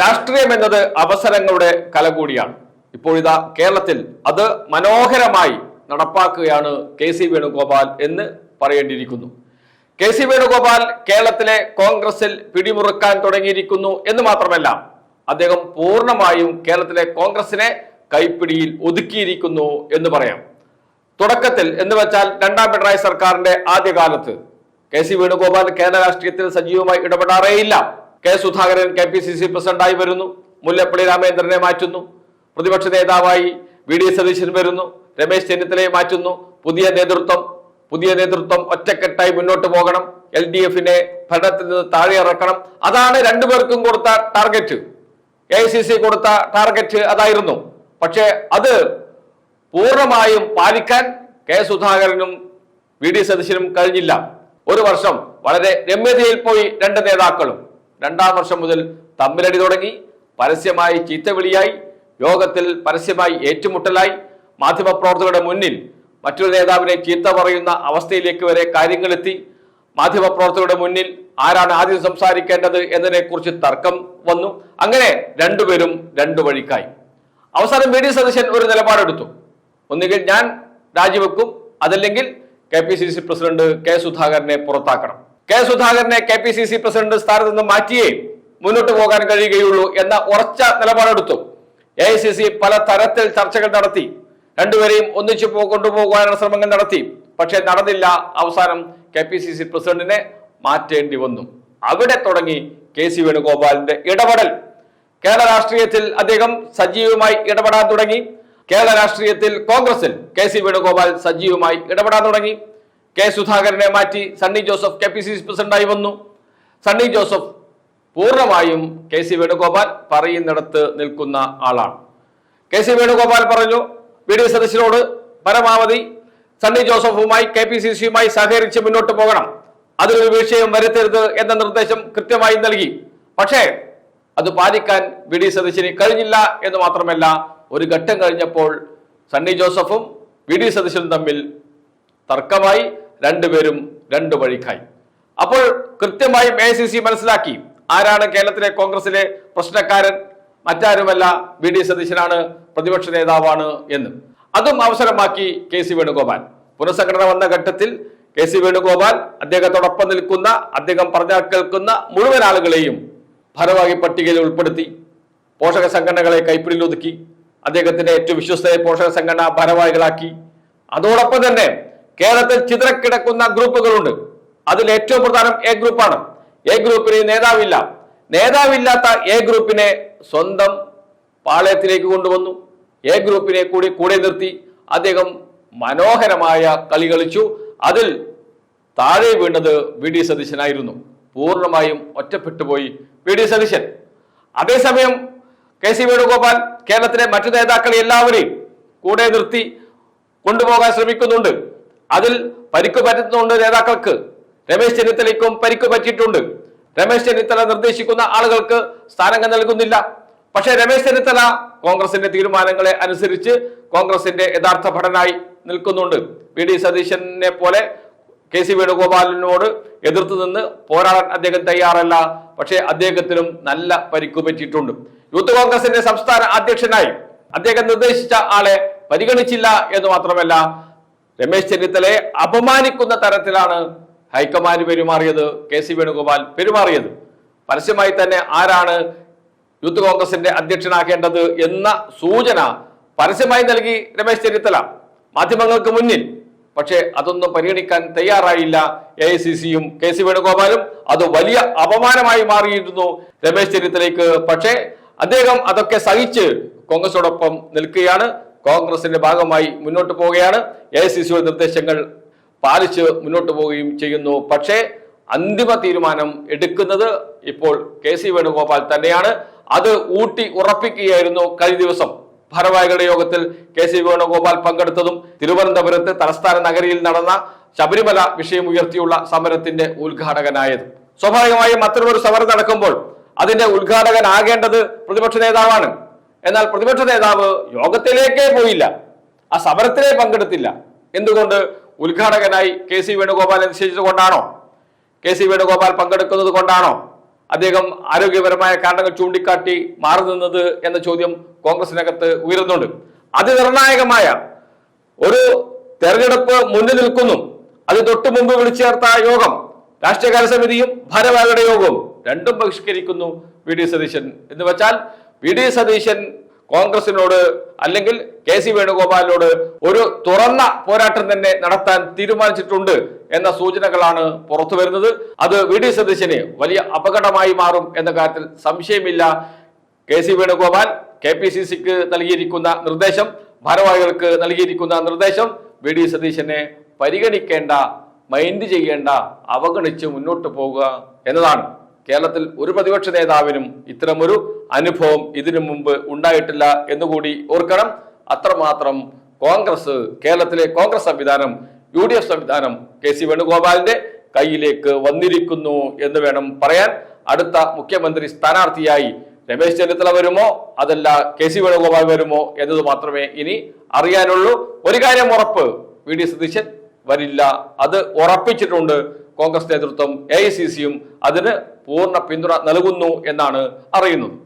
രാഷ്ട്രീയം എന്നത് അവസരങ്ങളുടെ കല കൂടിയാണ് ഇപ്പോഴിതാ കേരളത്തിൽ അത് മനോഹരമായി നടപ്പാക്കുകയാണ് കെ സി വേണുഗോപാൽ എന്ന് പറയേണ്ടിയിരിക്കുന്നു. കെ സി വേണുഗോപാൽ കേരളത്തിലെ കോൺഗ്രസിൽ പിടിമുറുക്കാൻ തുടങ്ങിയിരിക്കുന്നു എന്ന് മാത്രമല്ല അദ്ദേഹം പൂർണമായും കേരളത്തിലെ കോൺഗ്രസിനെ കൈപ്പിടിയിൽ ഒതുക്കിയിരിക്കുന്നു എന്ന് പറയാം. തുടക്കത്തിൽ എന്ന് വെച്ചാൽ രണ്ടാം പിണറായി സർക്കാരിന്റെ ആദ്യകാലത്ത് കെ സി വേണുഗോപാൽ കേരള രാഷ്ട്രീയത്തിൽ സജീവമായി ഇടപെടാറേയില്ല. K Sudhakaran K P C C പ്രസിഡന്റായി വരുന്നു. മുല്ലപ്പള്ളി രാമേന്ദ്രനെ മാറ്റുന്നു. പ്രതിപക്ഷ നേതാവായി വി ഡി സതീശൻ വരുന്നു. രമേശ് ചെന്നിത്തലയെ മാറ്റുന്നു. പുതിയ നേതൃത്വം പുതിയ നേതൃത്വം ഒറ്റക്കെട്ടായി മുന്നോട്ട് പോകണം. എൽ ഡി എഫിനെ ഭരണത്തിൽ നിന്ന് താഴെ ഇറക്കണം. അതാണ് രണ്ടുപേർക്കും കൊടുത്ത ടാർഗറ്റ്. എ സി സി കൊടുത്ത ടാർഗറ്റ് അതായിരുന്നു. പക്ഷേ അത് പൂർണമായും പാലിക്കാൻ കെ സുധാകരനും വി ഡി സതീശനും കഴിഞ്ഞില്ല. ഒരു വർഷം വളരെ രമ്യതയിൽ പോയി രണ്ട് നേതാക്കളും. രണ്ടാം വർഷം മുതൽ തമ്മിലടി തുടങ്ങി. പരസ്യമായി ചീത്തവിളിയായി. യോഗത്തിൽ പരസ്യമായി ഏറ്റുമുട്ടലായി. മാധ്യമപ്രവർത്തകരുടെ മുന്നിൽ മറ്റൊരു നേതാവിനെ ചീത്ത പറയുന്ന അവസ്ഥയിലേക്ക് വരെ കാര്യങ്ങളെത്തി. മാധ്യമപ്രവർത്തകരുടെ മുന്നിൽ ആരാണ് ആദ്യം സംസാരിക്കേണ്ടത് എന്നതിനെക്കുറിച്ച് തർക്കം വന്നു. അങ്ങനെ രണ്ടുപേരും രണ്ടു വഴിക്കായി. അവസാനം ബി ഡി സതീശൻ ഒരു നിലപാടെടുത്തു. ഒന്നുകിൽ ഞാൻ രാജിവെക്കും അതല്ലെങ്കിൽ K P C C president K സുധാകരനെ പുറത്താക്കണം. കെ സുധാകരനെ K P C C president സ്ഥാനത്ത് നിന്ന് മാറ്റിയേ മുന്നോട്ട് പോകാൻ കഴിയുകയുള്ളൂ എന്ന ഉറച്ച നിലപാടെടുത്തു. എ ഐ സി സി പല തരത്തിൽ ചർച്ചകൾ നടത്തി. രണ്ടുപേരെയും ഒന്നിച്ചു കൊണ്ടുപോകാനുള്ള ശ്രമങ്ങൾ നടത്തി. പക്ഷേ നടന്നില്ല. അവസാനം കെ പി സി സി പ്രസിഡന്റിനെ മാറ്റേണ്ടി വന്നു. അവിടെ തുടങ്ങി കെ സി വേണുഗോപാലിന്റെ ഇടപെടൽ. കേരള രാഷ്ട്രീയത്തിൽ അദ്ദേഹം സജീവമായി ഇടപെടാൻ തുടങ്ങി. കേരള രാഷ്ട്രീയത്തിൽ കോൺഗ്രസിൽ കെ സി വേണുഗോപാൽ സജീവമായി ഇടപെടാൻ തുടങ്ങി. കെ സുധാകരനെ മാറ്റി Sunny Joseph K P C C പ്രസിഡന്റായി വന്നു. സണ്ണി ജോസഫ് പൂർണമായും കെ സി വേണുഗോപാൽ പറയുന്നിടത്ത് നിൽക്കുന്ന ആളാണ്. കെ സി വേണുഗോപാൽ പറഞ്ഞു ബി ഡി സദസ്സിനോട് പരമാവധി സണ്ണി ജോസഫുമായി കെ പി സി സിയുമായി സഹകരിച്ച് മുന്നോട്ട് പോകണം. അതിലൊരു വിഷയം വരുത്തരുത് എന്ന നിർദ്ദേശം കൃത്യമായി നൽകി. പക്ഷേ അത് പാലിക്കാൻ ബി ഡി സതീശന് കഴിഞ്ഞില്ല എന്ന് മാത്രമല്ല ഒരു ഘട്ടം കഴിഞ്ഞപ്പോൾ സണ്ണി ജോസഫും വി ഡി സതീശനും തമ്മിൽ തർക്കമായി. രണ്ടുപേരും രണ്ടു വഴിക്കായി. അപ്പോൾ കൃത്യമായും എ സി സി മനസ്സിലാക്കി ആരാണ് കേരളത്തിലെ കോൺഗ്രസിലെ പ്രശ്നക്കാരൻ മറ്റാരുമല്ല ബി ഡി സതീശനാണ് പ്രതിപക്ഷ നേതാവാണ് എന്ന്. അതും അവസരമാക്കി കെ സി വേണുഗോപാൽ. പുനഃസംഘടന വന്ന ഘട്ടത്തിൽ കെ സി വേണുഗോപാൽ അദ്ദേഹത്തോടൊപ്പം നിൽക്കുന്ന അദ്ദേഹം പറഞ്ഞാൽ കേൾക്കുന്ന മുഴുവൻ ആളുകളെയും ഭാരവാഹി പട്ടികയിൽ ഉൾപ്പെടുത്തി പോഷക സംഘടനകളെ കൈപ്പിടിയിൽ ഒതുക്കി അദ്ദേഹത്തിന്റെ ഏറ്റവും വിശ്വസ്തയെ പോഷക സംഘടന ഭാരവാഹികളാക്കി. അതോടൊപ്പം തന്നെ കേരളത്തിൽ ചിതറക്കിടക്കുന്ന ഗ്രൂപ്പുകളുണ്ട്. അതിൽ ഏറ്റവും പ്രധാനം എ ഗ്രൂപ്പാണ് എ ഗ്രൂപ്പിന് നേതാവില്ല. നേതാവില്ലാത്ത എ ഗ്രൂപ്പിനെ സ്വന്തം പാളയത്തിലേക്ക് കൊണ്ടുവന്നു. എ ഗ്രൂപ്പിനെ കൂടി കൂടെ നിർത്തി. അദ്ദേഹം മനോഹരമായ കളി കളിച്ചു. അതിൽ താഴെ വീണത് വി ഡി സതീശനായിരുന്നു. പൂർണമായും ഒറ്റപ്പെട്ടുപോയി വി ഡി സതീശൻ. അതേസമയം കെ സി വേണുഗോപാൽ കേരളത്തിലെ മറ്റു നേതാക്കളെ എല്ലാവരെയും കൂടെ നിർത്തി കൊണ്ടുപോകാൻ ശ്രമിക്കുന്നുണ്ട്. അതിൽ പരിക്കു പറ്റുന്നുണ്ട് നേതാക്കൾക്ക്. രമേശ് ചെന്നിത്തലയ്ക്കും പരിക്ക് പറ്റിയിട്ടുണ്ട്. രമേശ് ചെന്നിത്തല നിർദ്ദേശിക്കുന്ന ആളുകൾക്ക് സ്ഥാനങ്ങൾ നൽകുന്നില്ല. പക്ഷേ രമേശ് ചെന്നിത്തല കോൺഗ്രസിന്റെ തീരുമാനങ്ങളെ അനുസരിച്ച് കോൺഗ്രസിന്റെ യഥാർത്ഥ ഭടനായി നിൽക്കുന്നുണ്ട്. വി ഡി സതീശനെ പോലെ കെ സി വേണുഗോപാലിനോട് എതിർത്ത് നിന്ന് പോരാടാൻ അദ്ദേഹം തയ്യാറല്ല. പക്ഷേ അദ്ദേഹത്തിനും നല്ല പരിക്കു പറ്റിയിട്ടുണ്ട്. യൂത്ത് കോൺഗ്രസിന്റെ സംസ്ഥാന അധ്യക്ഷനായി അദ്ദേഹം നിർദ്ദേശിച്ച ആളെ പരിഗണിച്ചില്ല എന്ന് മാത്രമല്ല രമേശ് ചെന്നിത്തലയെ അപമാനിക്കുന്ന തരത്തിലാണ് ഹൈക്കമാൻഡ് പെരുമാറിയത് കെ സി വേണുഗോപാൽ പെരുമാറിയത്. പരസ്യമായി തന്നെ ആരാണ് യൂത്ത് കോൺഗ്രസിന്റെ അധ്യക്ഷനാക്കേണ്ടത് എന്ന സൂചന പരസ്യമായി നൽകി രമേശ് ചെന്നിത്തല മാധ്യമങ്ങൾക്ക് മുന്നിൽ. പക്ഷേ അതൊന്നും പരിഗണിക്കാൻ തയ്യാറായില്ല. എ ഐ സി സിയും കെ സി വേണുഗോപാലും അത് വലിയ അപമാനമായി മാറിയിരുന്നു രമേശ് ചെന്നിത്തലയ്ക്ക്. പക്ഷേ അദ്ദേഹം അതൊക്കെ സഹിച്ച് കോൺഗ്രസോടൊപ്പം നിൽക്കുകയാണ്. കോൺഗ്രസിന്റെ ഭാഗമായി മുന്നോട്ട് പോവുകയാണ്. എ സി സിയുടെ നിർദ്ദേശങ്ങൾ പാലിച്ച് മുന്നോട്ട് പോവുകയും ചെയ്യുന്നു. പക്ഷേ അന്തിമ തീരുമാനം എടുക്കുന്നത് ഇപ്പോൾ കെ സി വേണുഗോപാൽ തന്നെയാണ്. അത് ഊട്ടി ഉറപ്പിക്കുകയായിരുന്നു കഴിഞ്ഞ ദിവസം. ഭാരവാഹികളുടെ യോഗത്തിൽ കെ സി വേണുഗോപാൽ പങ്കെടുത്തതും തിരുവനന്തപുരത്ത് തലസ്ഥാന നഗരിയിൽ നടന്ന ശബരിമല വിഷയം ഉയർത്തിയുള്ള സമരത്തിന്റെ ഉദ്ഘാടകനായത്. സ്വാഭാവികമായും അത്തരമൊരു സമരം നടക്കുമ്പോൾ അതിന്റെ ഉദ്ഘാടകനാകേണ്ടത് പ്രതിപക്ഷ നേതാവാണ്. എന്നാൽ പ്രതിപക്ഷ നേതാവ് യോഗത്തിലേക്കേ പോയില്ല. ആ സമരത്തിലേ പങ്കെടുത്തില്ല. എന്തുകൊണ്ട്? ഉദ്ഘാടകനായി കെ സി വേണുഗോപാൽ നിശ്ചയിച്ചത് കൊണ്ടാണോ കെ സി വേണുഗോപാൽ പങ്കെടുക്കുന്നത് കൊണ്ടാണോ? അദ്ദേഹം ആരോഗ്യപരമായ കാരണങ്ങൾ ചൂണ്ടിക്കാട്ടി മാറി നിന്നത് എന്ന ചോദ്യം കോൺഗ്രസിനകത്ത് ഉയരുന്നുണ്ട്. അതിനിർണായകമായ ഒരു തെരഞ്ഞെടുപ്പ് മുന്നിൽ നിൽക്കുന്നു. അത് തൊട്ടു മുമ്പ് വിളിച്ചു ചേർത്ത യോഗം രാഷ്ട്രീയകാര്യ സമിതിയും ഭാരവാഹിയുടെ യോഗവും രണ്ടും ബഹിഷ്കരിക്കുന്നു വി ഡി സതീശൻ. എന്ന് വെച്ചാൽ വി ഡി സതീശൻ കോൺഗ്രസിനോട് അല്ലെങ്കിൽ കെ സി വേണുഗോപാലിനോട് ഒരു തുറന്ന പോരാട്ടം തന്നെ നടത്താൻ തീരുമാനിച്ചിട്ടുണ്ട് എന്ന സൂചനകളാണ് പുറത്തു വരുന്നത്. അത് വി ഡി സതീശന് വലിയ അപകടമായി മാറും എന്ന കാര്യത്തിൽ സംശയമില്ല. K C Venugopal K P C സിക്ക് നൽകിയിരിക്കുന്ന നിർദ്ദേശം ഭാരവാഹികൾക്ക് നൽകിയിരിക്കുന്ന നിർദ്ദേശം വി ഡി സതീശനെ പരിഗണിക്കേണ്ട മൈൻഡ് ചെയ്യേണ്ട അവഗണിച്ച് മുന്നോട്ട് പോകുക എന്നതാണ്. കേരളത്തിൽ ഒരു പ്രതിപക്ഷ നേതാവിനും ഇത്തരമൊരു അനുഭവം ഇതിനു മുമ്പ് ഉണ്ടായിട്ടില്ല എന്നുകൂടി ഓർക്കണം. അത്രമാത്രം കോൺഗ്രസ് കേരളത്തിലെ കോൺഗ്രസ് സംവിധാനം യു ഡി എഫ് സംവിധാനം കെ സി വേണുഗോപാലിന്റെ കയ്യിലേക്ക് വന്നിരിക്കുന്നു എന്ന് വേണം പറയാൻ. അടുത്ത മുഖ്യമന്ത്രി സ്ഥാനാർത്ഥിയായി രമേശ് ചെന്നിത്തല വരുമോ? അതല്ല കെ സി വേണുഗോപാൽ വരുമോ എന്നത് മാത്രമേ ഇനി അറിയാനുള്ളൂ. ഒരു കാര്യം ഉറപ്പ് വി ഡി സതീശൻ വരില്ല. അത് ഉറപ്പിച്ചിട്ടുണ്ട് കോൺഗ്രസ് നേതൃത്വം എ ഐ സി സിയും അതിന് പൂർണ പിന്തുണ നൽകുന്നു എന്നാണ് അറിയുന്നത്.